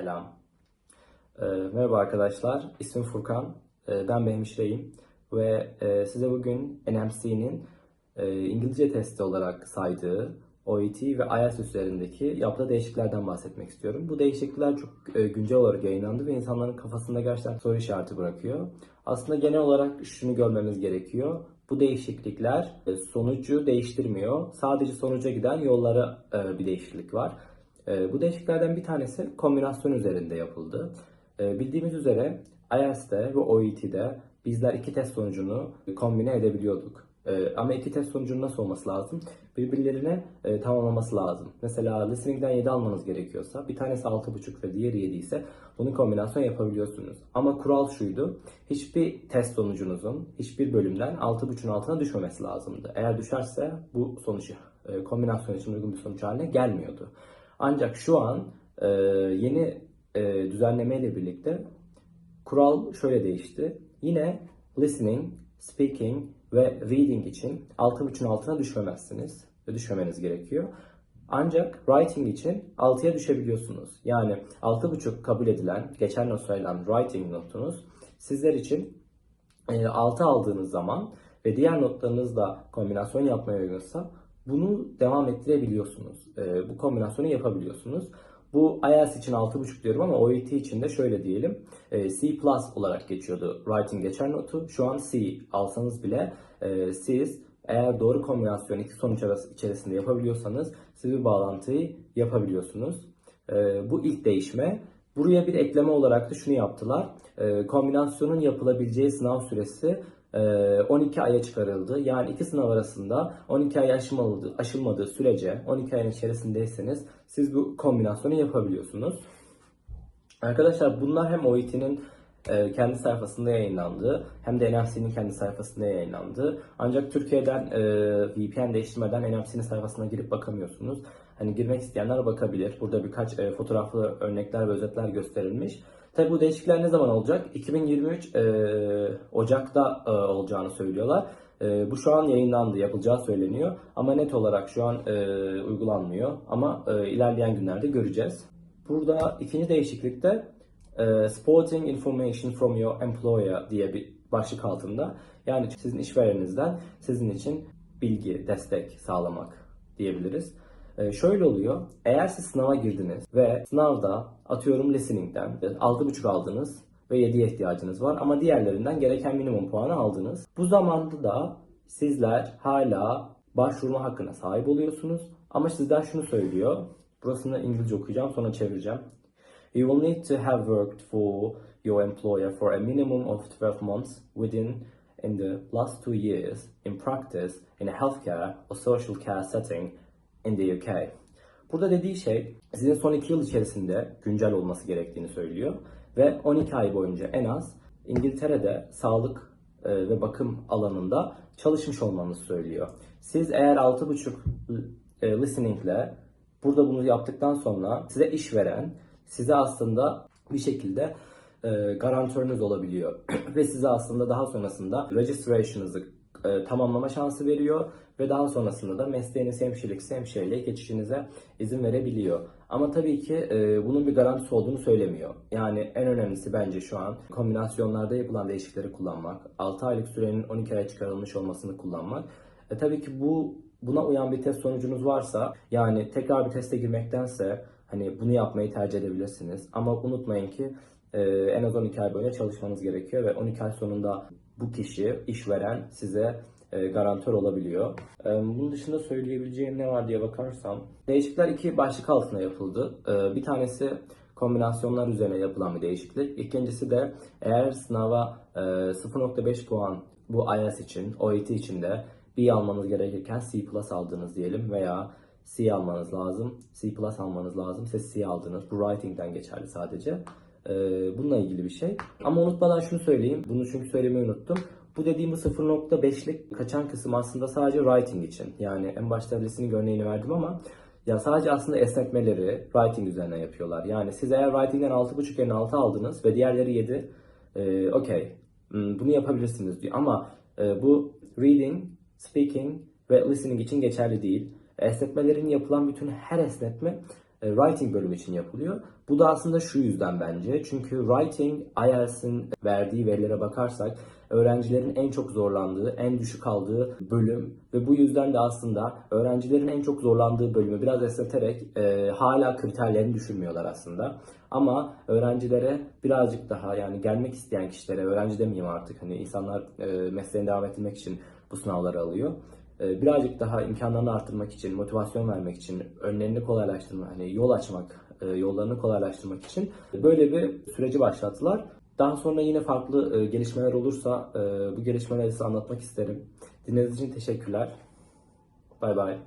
Selam. Ee, merhaba arkadaşlar, ismim Furkan. Ee, ben bir hemşireyim ve e, size bugün NMC'nin e, İngilizce testi olarak saydığı OET ve IELTS üzerindeki yaptığı değişikliklerden bahsetmek istiyorum. Bu değişiklikler çok e, güncel olarak yayınlandı ve insanların kafasında gerçekten soru işareti bırakıyor. Aslında genel olarak şunu görmemiz gerekiyor. Bu değişiklikler e, sonucu değiştirmiyor. Sadece sonuca giden yollara e, bir değişiklik var. E, Bu değişikliklerden bir tanesi kombinasyon üzerinde yapıldı. E, Bildiğimiz üzere IELTS'te ve OET'de bizler iki test sonucunu kombine edebiliyorduk. E, Ama iki test sonucunun nasıl olması lazım? Birbirlerine e, tamamlaması lazım. Mesela listening'den 7 almanız gerekiyorsa bir tanesi 6.5 ve diğeri 7 ise bunu kombinasyon yapabiliyorsunuz. Ama kural şuydu. Hiçbir test sonucunuzun hiçbir bölümden 6.5'un altına düşmemesi lazımdı. Eğer düşerse bu sonuç e, kombinasyon için uygun bir sonuç haline gelmiyordu. Ancak şu an e, yeni e, düzenleme ile birlikte kural şöyle değişti. Yine listening, speaking ve reading için 6.5'un altına düşmemezsiniz ve düşmemeniz gerekiyor. Ancak writing için 6'ya düşebiliyorsunuz. Yani 6.5 kabul edilen, geçen not sayılan writing notunuz sizler için 6 aldığınız zaman ve diğer notlarınızla kombinasyon yapmaya uygunsa bunu devam ettirebiliyorsunuz. E, bu kombinasyonu yapabiliyorsunuz. Bu IELTS için 6.5 diyorum ama OET için de şöyle diyelim. e, C plus olarak geçiyordu writing geçer notu. Şu an C alsanız bile e, siz eğer doğru kombinasyon iki sonuç arası içerisinde yapabiliyorsanız siz bir bağlantıyı yapabiliyorsunuz. E, bu ilk değişme. Buraya bir ekleme olarak da şunu yaptılar. E, kombinasyonun yapılabileceği sınav süresi 12 aya çıkarıldı. Yani iki sınav arasında 12 ay aşılmadığı, aşılmadığı sürece 12 ayın içerisindeyseniz siz bu kombinasyonu yapabiliyorsunuz. Arkadaşlar bunlar hem OET'nin e, kendi sayfasında yayınlandı hem de NFC'nin kendi sayfasında yayınlandı. Ancak Türkiye'den e, VPN değiştirmeden NFC'nin sayfasına girip bakamıyorsunuz. Hani girmek isteyenler bakabilir. Burada birkaç e, fotoğraflı örnekler ve özetler gösterilmiş. Tabi bu değişiklikler ne zaman olacak? 2023 e, Ocak'ta e, olacağını söylüyorlar. E, bu şu an yayınlandı, yapılacağı söyleniyor. Ama net olarak şu an e, uygulanmıyor. Ama e, ilerleyen günlerde göreceğiz. Burada ikinci değişiklikte e, Sporting Information from your employer diye bir başlık altında. Yani sizin işvereninizden sizin için bilgi, destek sağlamak diyebiliriz. E, şöyle oluyor. Eğer siz sınava girdiniz ve sınavda atıyorum listening'den 6.5 aldınız ve 7'ye ihtiyacınız var ama diğerlerinden gereken minimum puanı aldınız. Bu zamanda da sizler hala başvurma hakkına sahip oluyorsunuz. Ama sizden şunu söylüyor. Burasını İngilizce okuyacağım sonra çevireceğim. You will need to have worked for your employer for a minimum of 12 months within in the last two years in practice in a healthcare or social care setting in the UK. Burada dediği şey sizin son 2 yıl içerisinde güncel olması gerektiğini söylüyor ve 12 ay boyunca en az İngiltere'de sağlık e, ve bakım alanında çalışmış olmanızı söylüyor. Siz eğer 6.5 e, listeningle burada bunu yaptıktan sonra size iş veren size aslında bir şekilde e, garantörünüz olabiliyor ve size aslında daha sonrasında registration'ınızı e, tamamlama şansı veriyor ve daha sonrasında da mesleğiniz hemşirelikse hemşireliğe geçişinize izin verebiliyor. Ama tabii ki e, bunun bir garantisi olduğunu söylemiyor. Yani en önemlisi bence şu an kombinasyonlarda yapılan değişiklikleri kullanmak, 6 aylık sürenin 12 aya çıkarılmış olmasını kullanmak. E, tabii ki bu buna uyan bir test sonucunuz varsa yani tekrar bir teste girmektense hani bunu yapmayı tercih edebilirsiniz. Ama unutmayın ki e, en az 12 ay boyunca çalışmanız gerekiyor ve 12 ay sonunda bu kişi, işveren size e, garantör olabiliyor. E, bunun dışında söyleyebileceğim ne var diye bakarsam, değişiklikler iki başlık altında yapıldı. E, bir tanesi kombinasyonlar üzerine yapılan bir değişiklik. İkincisi de eğer sınava e, 0.5 puan bu IELTS için, OET için de B almanız gerekirken C plus aldınız diyelim veya C almanız lazım, C plus almanız lazım, siz C aldınız. Bu writing'den geçerli sadece. Ee, bununla ilgili bir şey. Ama unutmadan şunu söyleyeyim. Bunu çünkü söylemeyi unuttum. Bu dediğim bu 0.5'lik kaçan kısım aslında sadece writing için. Yani en başta listening örneğini verdim ama ya sadece aslında esnetmeleri writing üzerine yapıyorlar. Yani siz eğer writing'den 6.5 yerine 6 aldınız ve diğerleri 7 e, okey hmm, bunu yapabilirsiniz diyor. Ama e, bu reading, speaking ve listening için geçerli değil. Esnetmelerin yapılan bütün her esnetme e, writing bölümü için yapılıyor. Bu da aslında şu yüzden bence. Çünkü writing IELTS'in verdiği verilere bakarsak öğrencilerin en çok zorlandığı, en düşük aldığı bölüm ve bu yüzden de aslında öğrencilerin en çok zorlandığı bölümü biraz esneterek e, hala kriterlerini düşürmüyorlar aslında. Ama öğrencilere birazcık daha yani gelmek isteyen kişilere, öğrenci demeyeyim artık hani insanlar e, mesleğine devam ettirmek için bu sınavları alıyor. E, birazcık daha imkanlarını arttırmak için, motivasyon vermek için, önlerini kolaylaştırmak, hani yol açmak, e, yollarını kolaylaştırmak için böyle bir süreci başlattılar. Daha sonra yine farklı e, gelişmeler olursa e, bu gelişmeleri size anlatmak isterim. Dinlediğiniz için teşekkürler. Bay bay.